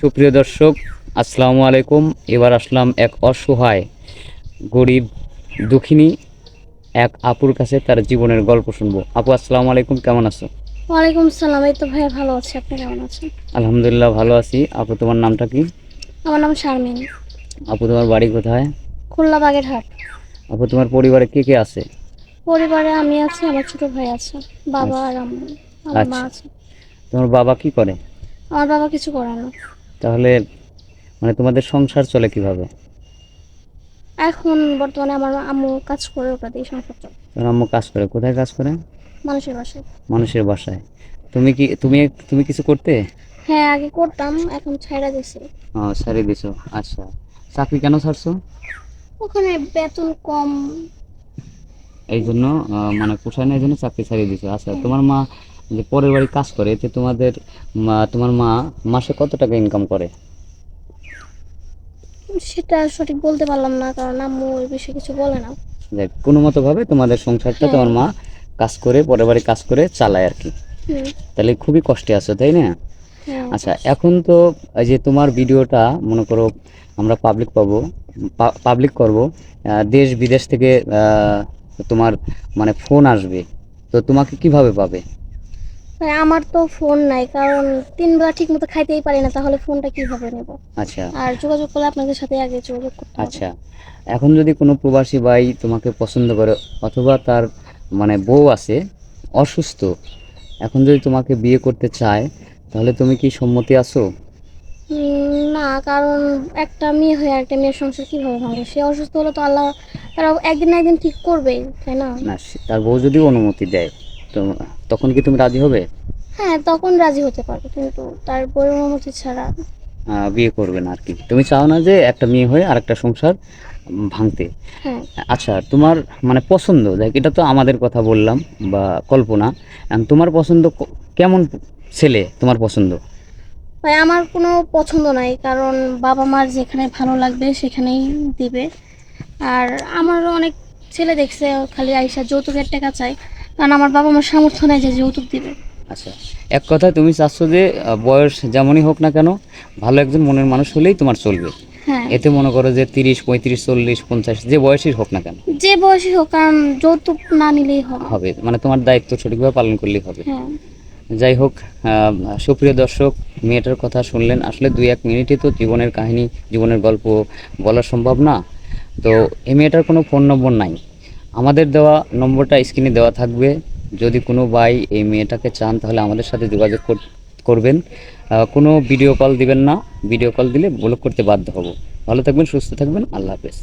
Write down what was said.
সুপ্রিয় দর্শক আসসালামু আলাইকুম। এবার আসলাম এক অসহায় গরিব দুঃখিনী এক আপুর কাছে তার জীবনের গল্প শুনব। আপু আসসালামু আলাইকুম কেমন আছো? ওয়ালাইকুম সালাম এই তো ভাইয়া ভালো আছি আপনি কেমন আছেন? আলহামদুলিল্লাহ ভালো আছি। আপু তোমার নামটা কি? আমার নাম শারমিন। আপু তোমার বাড়ি কোথায়? খুলনা বাগেরহাট। আপু তোমার পরিবারে কে কে আছে? পরিবারে আমি আছি আমার ছোট ভাই আছে বাবা আর আম্মু আমার মা আচ্ছা। আছে। তোমার বাবা কি করে? আমার বাবা কিছু করে না। তাহলে মানে তোমাদের সংসার চলে কীভাবে? এখন বর্তমানে আমার আম্মু কাজ করে ওটা দিয়ে সংসার চলে। তোমার আম্মু কাজ করে কোথায় কাজ করে? মানুষের বাসায়। মানুষের বাসায়। তুমি কি তুমি তুমি কিছু করতে? হ্যাঁ আগে করতাম এখন ছাইড়া দিছি। ও সারি দিছো আচ্ছা। চাকরি কেন ছাড়ছো? ওখানে বেতন কম। এই জন্য মানে পোষায় না এই জন্য চাকরি ছাড়িয়ে দিছো। আচ্ছা তোমার মা যে পরের বাড়ি কাজ করে এতে তোমাদের তোমার মা মাসে কত টাকা ইনকাম করে? সেটা সঠিক বলতে পারলাম না কারণ আম্মু ওই বিষয়ে কিছু বলে না। দেখ কোনো মতো ভাবে তোমাদের সংসারটা হ্যাঁ। তোমার মা কাজ করে পরের বাড়ি কাজ করে চালায় আর কি। তাহলে খুবই কষ্টে আছো তাই না? হ্যাঁ। আচ্ছা এখন তো যে তোমার ভিডিওটা মনে করো আমরা পাবলিক পাবো পাবলিক করব দেশ বিদেশ থেকে তোমার মানে ফোন আসবে তো তোমাকে কীভাবে পাবে? আমার তো ফোন নাই কারণ তিন বেলা ঠিক মতো খাইতেই পারি না তাহলে ফোনটা কীভাবে নেব? আচ্ছা। আর যোগাযোগ করলে আপনাদের সাথে আগে যোগাযোগ করতে হবে। আচ্ছা। এখন যদি কোনো প্রবাসী ভাই তোমাকে পছন্দ করে অথবা তার মানে বউ আছে অসুস্থ এখন যদি তোমাকে বিয়ে করতে চায় তাহলে তুমি কি সম্মতি আছো? উম, না কারণ একটা মেয়ে হয়ে একটা মেয়ের সংসার কীভাবে ভাঙবে? সে অসুস্থ হলে তো আল্লাহ তারা একদিন না একদিন ঠিক করবেই তাই না? না সে- তার বউ যদি অনুমতি দেয়। তো তখন কি তুমি রাজি হবে? হ্যাঁ তখন রাজি হতে পারবে কিন্তু তার বইয়ের অনুমতি ছাড়া বিয়ে করবে না আর কি তুমি চাও না যে একটা মেয়ে হয়ে আর একটা সংসার ভাঙতে? হ্যাঁ। আচ্ছা তোমার মানে পছন্দ দেখ এটা তো আমাদের কথা বললাম বা কল্পনা তোমার পছন্দ কেমন ছেলে তোমার পছন্দ? ভাই আমার কোনো পছন্দ নাই কারণ বাবা মার যেখানে ভালো লাগবে সেখানেই দিবে। আর আমারও অনেক ছেলে দেখছে খালি আইসা যৌতুকের টাকা চাই কারণ আমার বাবা মার সামর্থ্য নেই যে যৌতুক দিবে। আচ্ছা এক কথায় তুমি চাচ্ছ যে বয়স যেমনই হোক না কেন ভালো একজন মনের মানুষ হলেই তোমার চলবে। হ্যাঁ। এতে মনে করো যে তিরিশ পঁয়ত্রিশ চল্লিশ পঞ্চাশ যে বয়সই হোক না কেন। যে বয়সই হোক কারণ যৌতুক না নিলেই হবে। হবে মানে তোমার দায়িত্ব সঠিকভাবে পালন করলেই হবে। হ্যাঁ। যাই হোক সুপ্রিয় দর্শক মেয়েটার কথা শুনলেন আসলে দুই এক মিনিটে তো জীবনের কাহিনী জীবনের গল্প বলা সম্ভব না। তো এই মেয়েটার কোনো ফোন নম্বর নাই। আমাদের দেওয়া নম্বরটা স্ক্রিনে দেওয়া থাকবে। যদি কোনো ভাই এই মেয়েটাকে চান, তাহলে আমাদের সাথে যোগাযোগ করবেন। কোনো ভিডিও কল দিবেন না। ভিডিও কল দিলে ব্লক করতে বাধ্য হব। ভালো থাকবেন, সুস্থ থাকবেন। আল্লাহ হাফেজ।